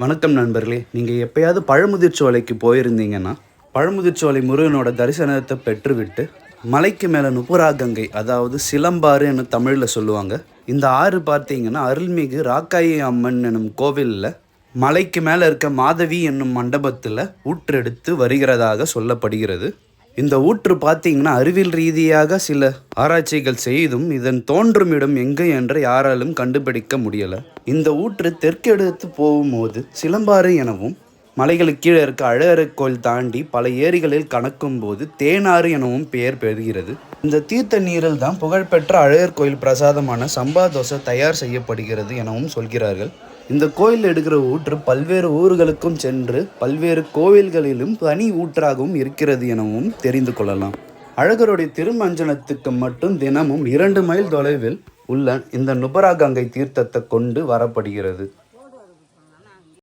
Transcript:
வணக்கம் நண்பர்களே நீங்கள் எப்பயாவது பழமுதிர்ச்சோலைக்கு போயிருந்தீங்கன்னா பழமுதிர்ச்சோலை முருகனோட தரிசனத்தை பெற்றுவிட்டு மலைக்கு மேலே நுபுராகங்கை அதாவது அதாவது சிலம்பாறுன்னு தமிழில் சொல்லுவாங்க இந்த ஆறு பார்த்தீங்கன்னா அருள்மிகு ராக்காயி அம்மன் எனும் கோவிலில் மலைக்கு மேலே இருக்க மாதவி என்னும் மண்டபத்தில் ஊற்றெடுத்து வருகிறதாக சொல்லப்படுகிறது. இந்த ஊற்று பார்த்தீங்கன்னா அறிவியல் ரீதியாக சில ஆராய்ச்சிகள் செய்தும் இதன் தோன்றும் இடம் எங்கே என்று யாராலும் கண்டுபிடிக்க முடியலை. இந்த ஊற்று தெற்கெடுத்து போகும்போது சிலம்பாறு எனவும் மலைகளுக்கு கீழே இருக்க அழகர் கோயில் தாண்டி பல ஏரிகளில் கணக்கும் போது தேனாறு எனவும் பெயர் பெறுகிறது. இந்த தீர்த்த நீரில் தான் புகழ்பெற்ற அழகர் கோயில் பிரசாதமான சம்பா தோசை தயார் செய்யப்படுகிறது எனவும் சொல்கிறார்கள். இந்த கோயில் எடுக்கிற ஊற்று பல்வேறு ஊர்களுக்கும் சென்று பல்வேறு கோவில்களிலும் தனி ஊற்றாகவும் இருக்கிறது எனவும் தெரிந்து கொள்ளலாம். அழகருடைய திருமஞ்சனத்துக்கு மட்டும் தினமும் இரண்டு மைல் தொலைவில் உள்ள இந்த நுபரா கங்கை தீர்த்தத்தை கொண்டு வரப்படுகிறது.